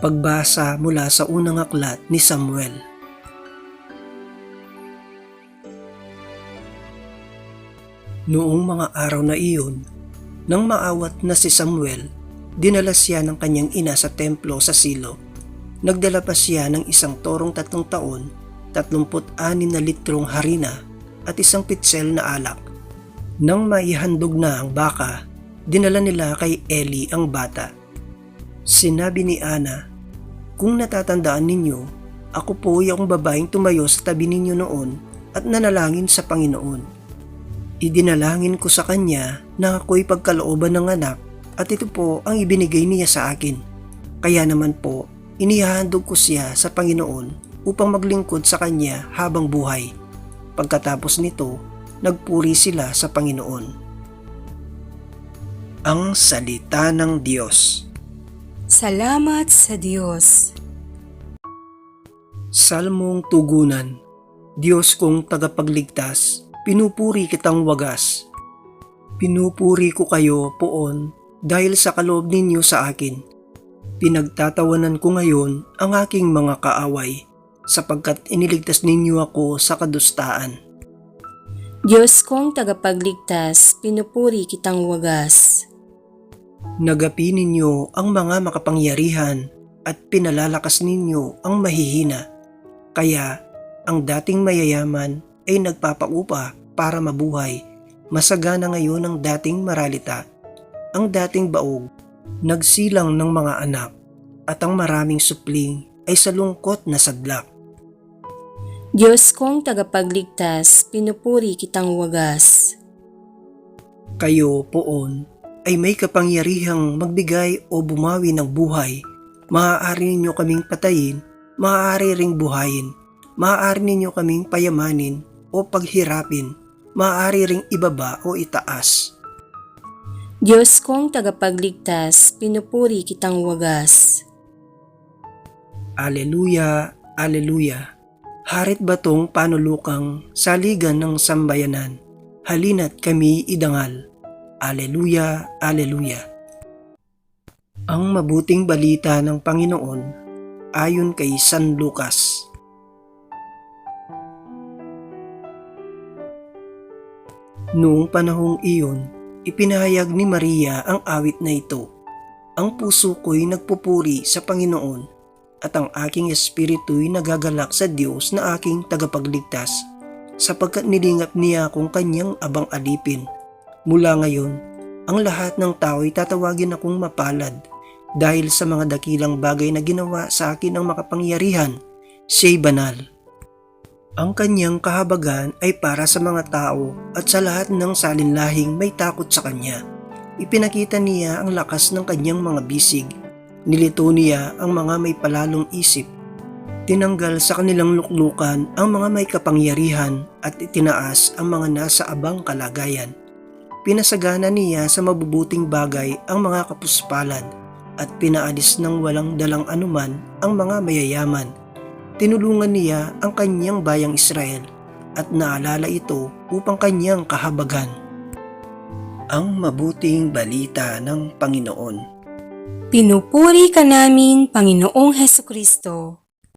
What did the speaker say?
Pagbasa mula sa unang aklat ni Samuel. Noong mga araw na iyon, nang maawat na si Samuel, dinala siya ng kanyang ina sa templo sa Silo. Nagdala pa siya ng isang torong tatlong taon, tatlumput anim na litrong harina at isang pitsel na alak. Nang maihandog na ang baka, dinala nila kay Eli ang bata. Sinabi ni Ana, Kung natatandaan ninyo, ako po yung babaeng tumayo sa tabi ninyo noon at nanalangin sa Panginoon. Idinalangin ko sa kanya na ako'y pagkalooban ng anak at ito po ang ibinigay niya sa akin. Kaya naman po, inihahandog ko siya sa Panginoon upang maglingkod sa kanya habang buhay. Pagkatapos nito, nagpuri sila sa Panginoon. Ang Salita ng Diyos Salamat sa Diyos. Salmong Tugunan Diyos kong tagapagligtas, pinupuri kitang wagas. Pinupuri ko kayo poon dahil sa kaloob ninyo sa akin. Pinagtatawanan ko ngayon ang aking mga kaaway sapagkat iniligtas ninyo ako sa kadustaan. Diyos kong tagapagligtas, pinupuri kitang wagas. Nagapi ninyo ang mga makapangyarihan at pinalalakas ninyo ang mahihina. Kaya ang dating mayayaman ay nagpapaupa para mabuhay. Masagana ngayon ang dating maralita. Ang dating baog, nagsilang ng mga anak at ang maraming supling ay sa lungkot na sadlak. Diyos kong tagapagligtas, pinupuri kitang wagas. Kayo poon ay may kapangyarihang magbigay o bumawi ng buhay. Maaari ninyo kaming patayin, maaari ring buhayin. Maaari ninyo kaming payamanin o paghirapin. Maaari ring ibaba o itaas. Diyos kong tagapagligtas, pinupuri kitang wagas. Aleluya, Aleluya. Harit batong panulukang saligan ng sambayanan. Halina't kami idangal. Aleluya, Aleluya. Ang mabuting balita ng Panginoon ayon kay San Lucas. Noong panahong iyon, ipinahayag ni Maria ang awit na ito. Ang puso ko'y nagpupuri sa Panginoon at ang aking espiritu'y nagagalak sa Diyos na aking tagapagligtas sapagkat nilingap niya akong kanyang abang alipin. Mula ngayon, ang lahat ng tao'y tatawagin akong mapalad dahil sa mga dakilang bagay na ginawa sa akin ng makapangyarihan, siya'y banal. Ang kanyang kahabagan ay para sa mga tao at sa lahat ng salinlahing may takot sa kanya. Ipinakita niya ang lakas ng kanyang mga bisig. Nilito niya ang mga may palalong isip. Tinanggal sa kanilang luklukan ang mga may kapangyarihan at itinaas ang mga nasa abang kalagayan. Pinasagana niya sa mabubuting bagay ang mga kapuspalad at pinaalis ng walang dalang anuman ang mga mayayaman tinulungan niya ang kanyang bayang Israel at naalala ito upang kanyang kahabagan. Ang mabuting balita ng Panginoon. Pinupuri ka namin, Panginoong Heso Kristo.